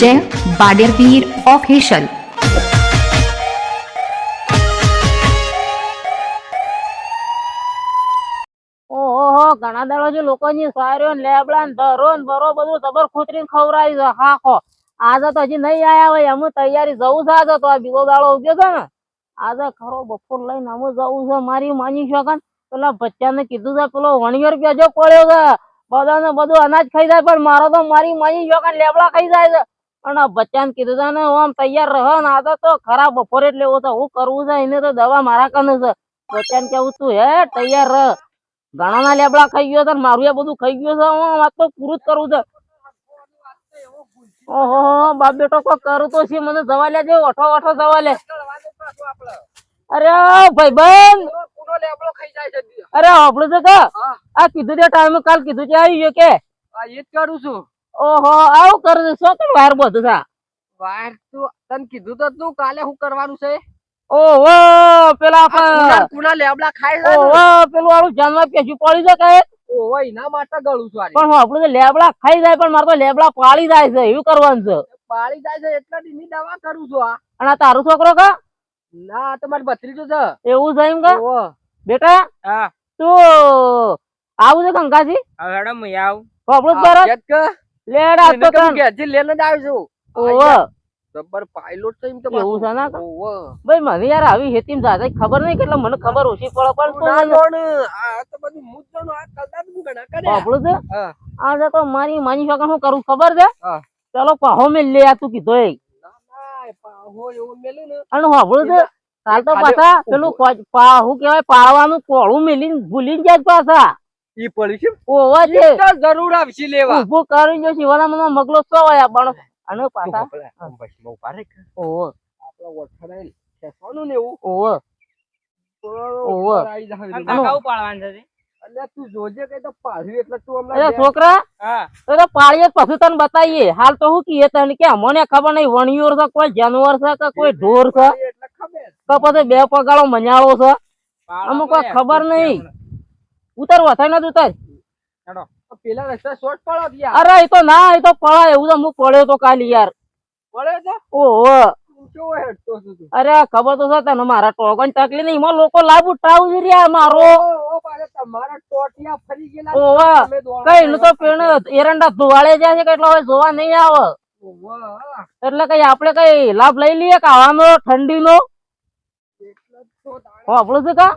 જય બાડેરવીર ઓફિશિયલ ઘણા દાડો જે લોકોની સાર્યો ને લેબડા ને ધરો ને ભરો બધું જબર ખોતરીને ખવડાવી છે. હાખો આજે તો હજી નહીં આયા હોય અમે તૈયારી જવું છે આજે તો. આ બીજો દાડો ઉગ્યો છે ને. આજે ખરો બપોર લઈને અમે જવું છે. મારી માની શકન પેલા બચ્ચાને કીધું છે, પેલો વણિયો રૂપિયા જો પડ્યો છે. બધાને બધું અનાજ ખાઈ જાય, પણ મારો તો મારી માની શકન લેબડા ખાઈ જાય છે. આ બચ્ચાને કીધું છે ને આમ તૈયાર રહો ને, આ તો ખરાબ બપોરે એટલે એવું હું કરવું છે, એને તો દવા મારા કને છે. બચ્ચાને કેવું, તું હે, તૈયાર રહ. ઘણા ના લેબડા ખાઈ ગયો છે મારું એ બધું ખાઈ ગયું છે. હું વાત તો પૂરું જ કરું છે. ઓહો, બાપ બેટો કોઈ કરું તો છે, મને દવા લેજે, ઓઠો ઓઠો દવા લે. અરે, ભાઈબંધ! અરે આપણું તો કા આ કીધું તે ટાઈમે કાલ કીધું છે આવી ગયો કે. એ જ કરું છું. ઓહો આવું કરું છું. શું વાર બધું છે વાર તો તને કીધું તો તું કાલે હું કરવાનું છે? ઓહો પેલા આ કુણા લેબડા ખાય છે ઓહો પેલું આળું જાનમાં પેશું પડી છે કે? ઓહો, એના માટે ગળું છું પણ હું આપણું તો લેબડા ખાઈ જાય પણ મારે તો લેબડા પાળી જાય છે. એવું કરવાનું છે. પાળી જાય છે એટલા દીની દવા કરું છું આ અને આ તારો છોકરો કા? ના તમારી તો મારી ભત્રીજો છે. એવું છે એમ કા? ઓહો. બેટા હા. તું આવું છે કંકાજી હું આવું. આપણું જ આ ભારત ઘેર કે? લેડ આ તો કે તન જ આવ્યો છું ઓહો. જબ્બર પાયલોટ એમ તો એવું છે ના? ઓવો ભાઈ મને યાર આવી હેતીમ જાતે ખબર નહીં કેટલા મને ખબર ઓછી પડે પણ તું તું આ તો બધું મુદ્દાનો આ કદાચ હું ગણા કરે આપણું છે? હા. આજે તો મારી માની છોકરા હું કરું ખબર છે? હા. ચાલો પાહો મેં લે આ તું કીધો એ. ના, ના, પાહો એવું મેલું ને. અને આપણું છે? કાલ તો પાછા પેલું શું કેવાય પાળવાનું કોળું મેલીને ભૂલી જાય પાછા. ઈ પડ્યું છે. ઓવા છે. જરૂર આવશે લેવા. ઊભું કરી જો શિવાના મને મગલો સો હોય પણ અને પાછા પેલા બસમાં ઊભા ઓવો. આપણા ઓઠાડાએ ખેંચવાનું ને એવું. ઓવો. કાકા છે છોકરા હા. તો તો પાળીએ પછી તને બતાવીએ. હાલ તો શું કીએ તને કે અમને ખબર નહીં વણિયોર છે કોઈ જાનવર છે કે કોઈ ઢોર છે? ખબર પછી બે પગાળો મજાળો છે. અમુક ખબર નહીં. ઉતાર થાય નથી ઉતાર. પેલા રસ્તા શોર્ટ પડો ગયા અરે એ તો ના એ તો પડાય. એવું તો હું પડ્યો તો કાલે યાર. પડે છે? ઓહો. તું કેવો હેડતો છું તું? અરે ખબર તો છે તને મારા ટોકન તકલી નહીં. એમાં લોકો લાભ ઉઠાવું છે યાર મારો. કઈ તો પેણ એરંડા ધોવાળે જાય છે કે એટલે હવે જોવા નહીં આવે. એટલે કઈ આપણે કઈ લાભ લઈ લઈએ ઠંડીનો જ તો તાણે આપણું છે કા?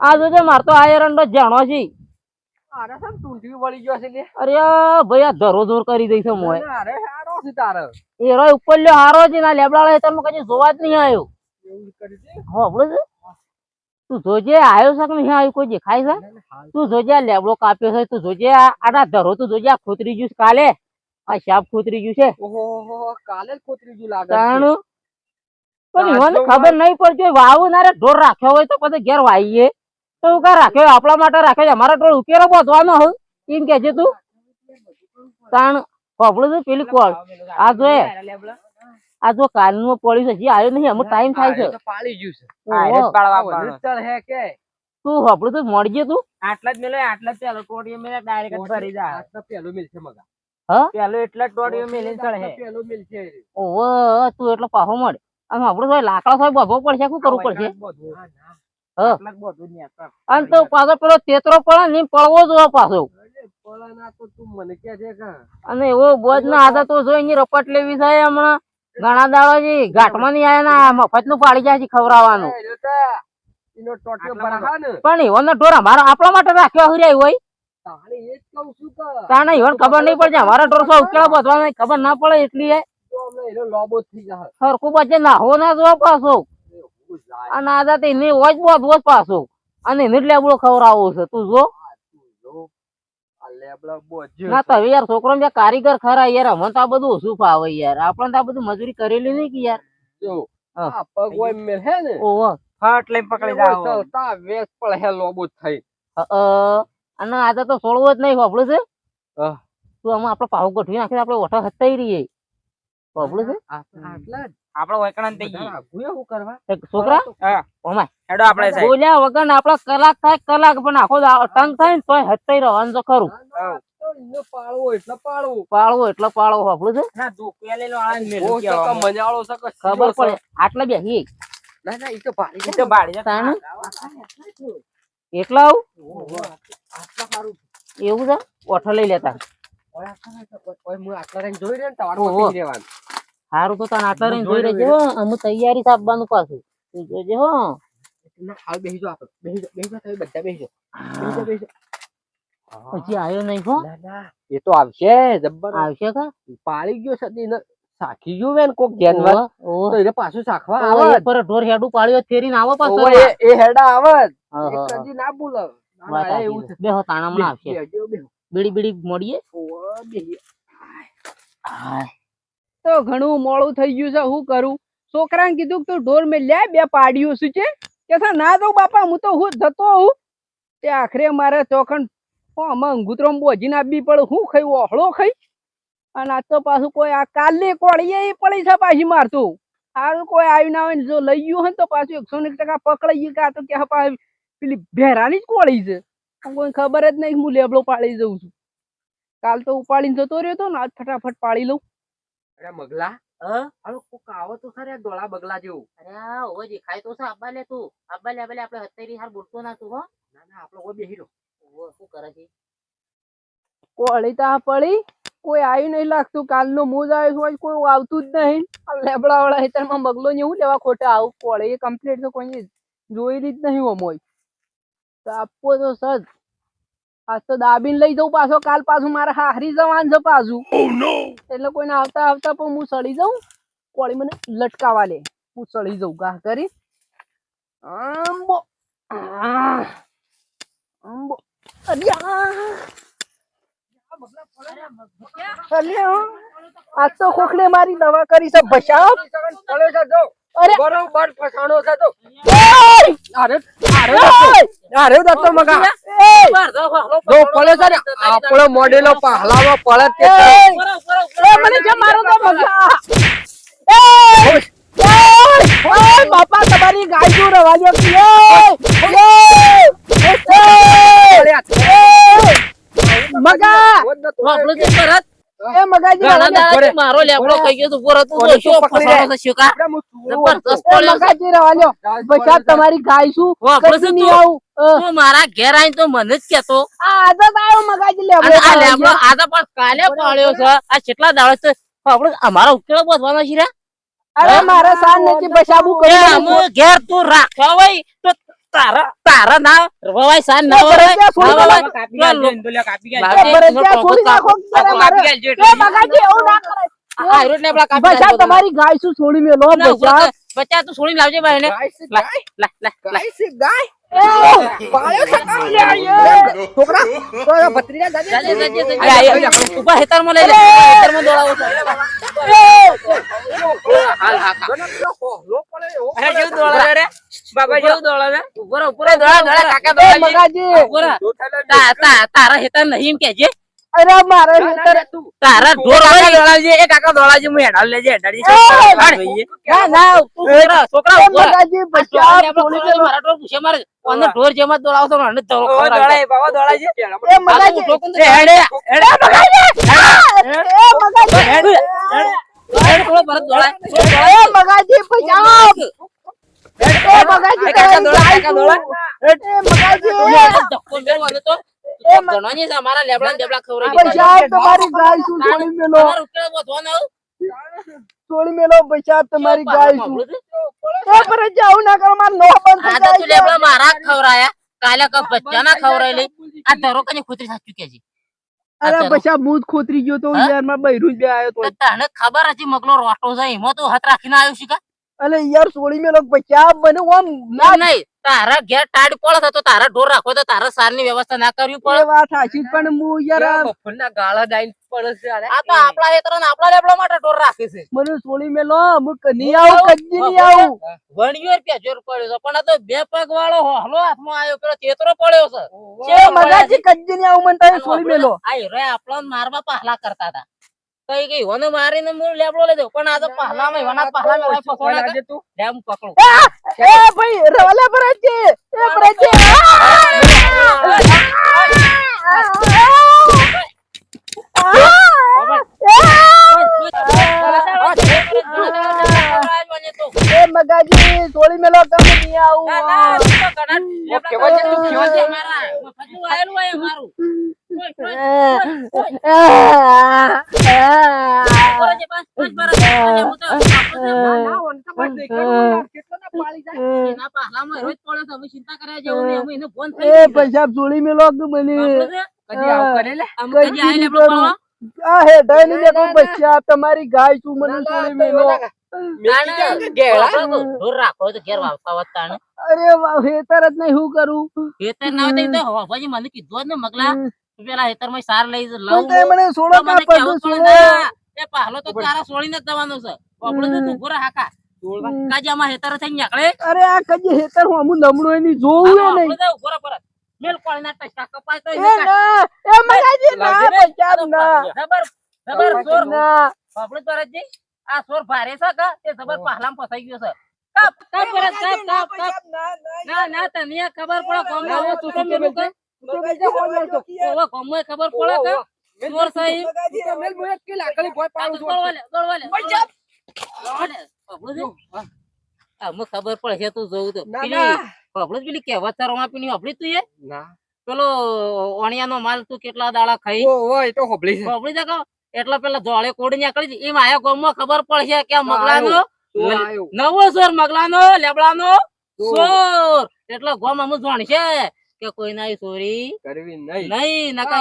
આ જોજે માર તો આ એરંડો જાણો છે. લે. અરે ભાઈ આ ધરો ધોર કરી દઈશ મોય અરે હારો છે તારે. એરો ઉપર લ્યો હારો છે ના લેબડા હેતરમાં કદી જોવા જ નહીં આવ્યો એવું જ કરી દે. હો આપણું છે? તું જોજે આવ્યો છે કે નહીં આવ્યો કોઈ દેખાય છે. તું જોજે આ લેબડો કાપ્યો છે તું જોજે આ આના ધરો તું જોજે આ ખોતરી જ્યુસ કાલે. આ શાપ ખોતરી જ્યુસ છે. ઓહો, કાલે ખોતરી જ્યુસ ગયું લાગે પણ ઈવોને ખબર નહીં પડતી વાવનારે વાવું ના રે ઢોર રાખ્યો હોય તો પછી ઘેર વાઈએ તો હું કા રાખ્યો? આપણા માટે રાખ્યો છે. અમારા ઢોર ઉકેલો બધવાનો હોય એમ કે છે તું તાણ પબળું છે પેલી કોળ આ જો. આ જો કાલનું પડ્યું છે હજી આવ્યો નહીં અમુક ટાઈમ થાય છે તો. હા, જ ઓહો. હે તું હપડું તો મળજે તું આટલા જ મેલે આટલા જ ચાલો ટોટીઓ મેલે ડાયરેક્ટ જ ફરી જાય આટલા પેલો મિલ છે મગા. પેલો એટલા જ મેલે ચડે પેલો મિલ છે. ઓવો તું એટલો પાહો મળે અને હપડું તો લાકડા સાહેબ બધો પડશે શું કરવું પડશે? ના, ના. જ જ. અને તો પાછો પેલો તેતરો પડે ને પડવો જોવો પાછો. અને એવો બોજ ના આદતો જોઈ એની રપટ લેવી થાય હમણાં. ઘણા દાડો જી ઘાટમાં નહીં આયા ના મફતનું પાડી જાય છે ખવડાવવાનું. ને, પણ ઈવન ઢોર અમારા આપણા માટે રાખ્યો હર્યા હોય. તાણે એ જ કહું છું કે. તાણે ઈવન ખબર નહીં પડશે અમારા ઢોર સૌ ઉકેલા બધવા ખબર ના પડે એટલી એનો લોબો થઈ. સરખું બચે નાહો ના જો પાછો. અને વોજ પાછો. અને એને લેબડો ખવડાવવો છે. તું જો. તું ના તો યાર છોકરો ને કારીગર ખરા યાર અમને તો આ બધું ઓછું ફાવે યાર. આપણે તો આ બધું મજૂરી કરેલી નહીં કે યાર. જો, હા. આ પગ હોય મેલ હે ને, ઓહો ફટ લઈને પકડી એવો ચલતા વેસ પડે હે લોબો થઈ. અ, અ, અને આદત તો છોડવો જ નહીં વાપરું છે? હા. તું આમાં આપણે પાહુ ગોઠવી નાખીને આપણે ઓઠો હતાઈ રહીએ. થઈ કરવા? છોકરા? હા. ઓમાય હેડો આપણે સાહેબ બોલ્યા વગર કલાક થાય કલાક પણ આખો તંગ થાય ને તોય હતાઈ રહેવાનું તો ખરું. પાળવો એટલે પાળવો. પાળવો એટલે પાળવો આપણું છે. ના દુખેલી વાળા ને ઓ મેલું સકા કહેવામાં. મજાળો સકા ખબર પડે. આટલે બેસી ના ના ઈ તો ભારી ઈ તો બાળી જતા. તાનું? એટલા આવું? આટલા સારું એવું છે? ઓઠો લઈ લેતા. ઓય આટલા ઓય હું આટલા રહીને જોઈ રહ્યો ને તમારે ઓહો. પતી રહેવાનું સારું તો તને આટલા રહીને જોઈ જોઈ રહેજે હો. અમે તૈયારી છે પાછું. તું જોજે હો. બેસી જાઓ આપણે. બેસી જાઓ બેસી જાઓ બધા બેસી જાઓ. બેસી જાઓ હજી આવ્યો નહીં હો? ના ના. એ તો આવશે જબ્બર. આવશે કા? પાળી ગયો સદી સાખી ગયો વેન કોક જાનવર. તો એને પાછું સાખવા આવે પર ઢોર હેડું પાડ્યો ફેરીને આવો પાછો. એ એ હેડા આવે. કદી ના બોલે ના, વાત ના, સાચી એવું છે. છે આવશે. બીડી બીડી મળીએ? તો ઘણું મોડું થઈ ગયું છે, હું કરું? છોકરાને કીધું તું ઢોર મેં લે બે પાડ્યું શું છે કે? ના દઉં બાપા, હું તો હું જતો હું તે આખરે મારે ચોખંડ આમાં અંગૂતરો બોજીને આપવી પડે, હું ખાઈ, ઓહળો ખાઈ. અને આ તો પાછું કોઈ આ કાલે કોળીએ પડી છે પાછી મારતું. સારું કોઈ આવી ના હોય જો લઈ ગયું હોય તો પાછું એકસો ને ટકા પકડાઈ ગયું તો કે પેલી ભેરાની જ કોળી છે. કોઈ ખબર જ નહીં કે હું લેબડો પાડી જઉં છું. કાલ તો ઉપાડીને જતો રહ્યો તો ને આજ ફટાફટ પાડી લઉં. અરે મગલા હા? કોક આવો તો ખરે ધોળા બગલા જેવું. અરે ઓવે દેખાય તો છે આબ્બા લે તું. આબ્બા લે આબ્બા લે આપણે હત્તેરી હાર બોલતો ના તું હો. ના ના આપણે ઓય બેહી રહો. ઓવે, શું કરે છે? કોળી તા પડી કોઈ આવ્યું નહીં લાગતું કાલનો મોજ આવ્યો હોય કોઈ આવતું જ નહીં. આ લેબડા વાળા હેતરમાં બગલો ને એવું લેવા ખોટા આવું. કોળી કમ્પ્લીટ તો કોઈ જોયેલી જ નહીં અમોય તો આપવો તો સજ આજ તો દાબીને લઈ જઉં પાછો કાલ પાછું મારે હારી જવાનું છે પાછું એટલે કોઈને આવતા આવતા પણ હું સડી જાઉં કોળી મને લટકાવા લે હું સડી જઉં ગાહ કરી આંબો. આંબો આજ તો ખોખલે મારી દવા કરી છે જો. અરે! બરોબર ફસાણો છે જો. ઓય! અરે અરે દત્તો મગા. જો પડ્યો છે ને આપણો મોડેલો પહલામાં પડે તે એ મને જે મારો તો મગા. એય! એય! બાપા તમારી ગાય જો રવા દો કે! મગા! આપણું જે પરત એ મગાજી ઘણા રવા દો. દાડાથી મારો લેબડો ખાઈ ગયો તું પોરો તું તો શું ફસાણો છે. શિકા જબરદસ્ત પડ્યો મગાજી રવા દો. તમારી ગાય શું? નહીં આવું. તું મારા ઘેર આવીને તો મને જ કેતો આ આદત આવ્યો મગાજી લેબડો આ લેબડો ગયો. પણ કાલે પાળ્યો છે. આ કેટલા દાડા છે? આપણે અમારો ઉકેલો બધવાનો છે રે. અરે મારા સાન બચાવું ઘેર તું રાખ હોય તો તારા તારા ના રવાય સાન ના છોડી ના દો. વરાય. કાપી ઇન્દુલિયા કાપી છોડી મારે કાપી. એ મગાજી એવું ના કરે. આ આયરો જ લેબડા કાપી નાખ્યો તમારી ગાય શું છોડી મેલો ના, ઊભો બચાવ થા. બચ્ચા તું છોડીને લાવજે ભાઈ ને ગાય લા, ગાય? લા, લા, લા. ગાય ગાય? છે ગાય. છોકરા તો દોડે. બાબા જેવું દોડે રે. ઊભો રહો, દોડા, દોડા, કાકા એ મગાજી ને, તા- તા- તારા હેતર નહીં એમ અરે મારે ના, ના, હેતર તારા ઢોર કાકા હોય. એ કાકા દોડાવજે, હું હેડાળ લેજે, જોઈએ. ના, ના, છોકરા, છોકરા. મગાજી મેલો મારા ઢોર પૂછે મારે. કોને ઢોર જેમ જ મને ધરો દોડાય, બાબા દોડાવજે. એ તો મગાજી તો હેડે, હેડે. એ મગાજી હેડ, હેડ, થોડો ભરત દોડાય. દોડાય. મગાજી બચાવ છોડી મેલો. તમારો ઉકેલ વધવાનો આવું. છોડી મેલો બચાવ તમારી ગાય છું. એ પર જાવ ના કરો માર નો બંધ આ થઈ તો લેબડા મારા જ કાલે કઈ બચ્ચા ના ખવડાયેલી. આ ધરો કની ખોતરી સાચું કે છે? અરે બચા મૂત ખોતરી ગયો તો? યાર માર બૈરું જ બે આયો તો તને ખબર હતી મગલો રોટો છે એમાં તું હાથ રાખીને આવ્યો છે કા? અલે યાર સોળી મેલો બચા મને ઓમ ના નહીં તારા ઘેર ટાડ પડે તો તારા ઢોર રાખો તો તારા સારની વ્યવસ્થા ના કરવી પડે. વાત સાચી પણ હું યાર આ ગાળા ગાઈને પડે છે અરે. આ તો આપણા હેતર ને આપણા લેબડા માટે ઢોર રાખે છે. મને સોળી મેલો હું કની આવું કદી ની આવું. વણિયો રૂપિયા જોર પડ્યો છે પણ આ તો બે પગ વાળો હલો હાથમાં આવ્યો પેલો ચેતરો પડ્યો છે. છે મગાજી કદી નહીં આવું મને તમે છોડી મેલો. આ રે આપણો મારવા પહેલા કરતા હતા. કઈ કઈ હોને મારીને મૂળ લેબડો દઉં પણ આ તો પહલા માં હોના પહલા માં ઓછું ફસોડા લાગે તું. ડેમ પકડો. એ ભાઈ રવાલા પર છે એ પર છે મગાજી તોડી મેલો તમે નહીં આવું. કેવા છે તું કેવા છે મારા. મફતનું આયેલું હોય મારું. પૈસા ચોળી મેલો મને? તમારી ગાય છું મને છોડી મેલો? રાખો તો ઘેર વાવતા હોત તાણે. અરે હેતર જ નહીં શું કરું. ખેતર ના હોય તો હવા ભાજી મને કીધું જ ને મગલા પેલા ખેતરમાં સાર લઈ લઉં. મને સોડો મને કા કહેવું પગ પડે સોડો. ના. એ પાહલો તો તારા સોળીને જ છે. આપણે તો તું ઊભો હાકા. કાજી હેતર થઈ નીકળે. અરે આ કજી હેતર હું અમુ એની જોવું નહીં. કપાય તો એ ના એ મગાજી ના? લાવજે ના. જબર જબર સોર ના. આપણે તો રજી આ સોર ભારે છે કે તે જબર પાહલામ ફસાઈ ગયો છે કપ કપ પરત કપ કપ કપ ના ના તને આ ખબર પડે કોમ ના, ના, તું કેમ મારતો. ઓવે કોમ ખબર પડે કે સોર છે તો મેલ, બોય કે લાકડી ભોય આ પાડું તો છું. દોડવા લે, દોડવા લે, પૈસા. દોડવા લે. આપણું છે. તું જોઉં તો ના, પેલી ના. જ પેલી કહેવત તારોમાં પેલી આપણી તું એ ના. પેલો ઓણિયાનો માલ તું કેટલા દાડા ખાઈ ઓ, ઓ, એ તો હોબળી છે. હોબળી જગો એટલા પેલા ધોળે કોડી નીકળી. એમ આયા ગામમાં ખબર પડશે કે મગલાનો નવો સોર મગલાનો લેબડાનો સોર એટલે ગોમ અમુ જાણશે કે કોઈ ના સોરી કરવી નહીં.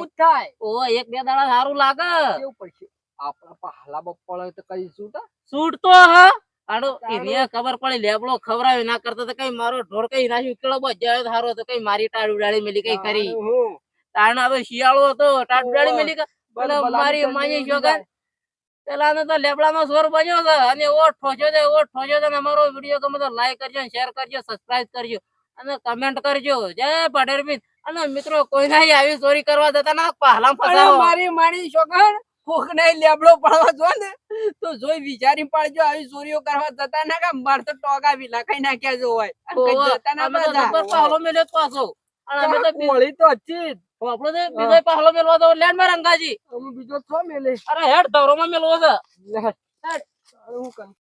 જ થાય. ઓ એક બે દાડા સારું લાગે કેવું પડશે? આપણા પહાલા બપ્પા તો કઈ શું તા? તો હા આડો એને ખબર પડી લેબડો ખવરાવી ના કરતો તો કઈ મારો ઢોર કઈ નાખ્યું કેળો બજાયો હારો તો કઈ મારી ટાળ ઉડાડી મેલી કઈ કરી. તાણ હવે શિયાળો હતો ટાળ ઉડાડી મેલી મારી માની જોગન પેલાનો તો લેબડાનો સ્વર બન્યો છે અને છે છે અમારો વીડિયો ગમે તો લાઈક કરજો શેર કરજો સબસ્ક્રાઇબ કરજો અને કમેન્ટ કરજો. જય પટેલબીન અને મિત્રો કોઈ નહીં આવી ચોરી કરવા જતા ના પહેલા ફસાવો. મારી માની છોકર કોક ને લેબડો પડવા જો ને તો જોઈ વિચારી પાડજો આવી ચોરીઓ કરવા જતા ના કે માર તો ટોગા વિલા ખાઈ નાખ્યા જો હોય. કઈ જતા ના તો પાછા. જબર પહેલો મેલ્યો જ પાછો. અમે તો બી- તો હતી તો બીજો પહેલો મેલવા તો લેન્ડમાં રંગાજી અમે બીજો છો મેલે અરે હેડ ધવરોમાં મેલવો છે. હેડ. હું કરું?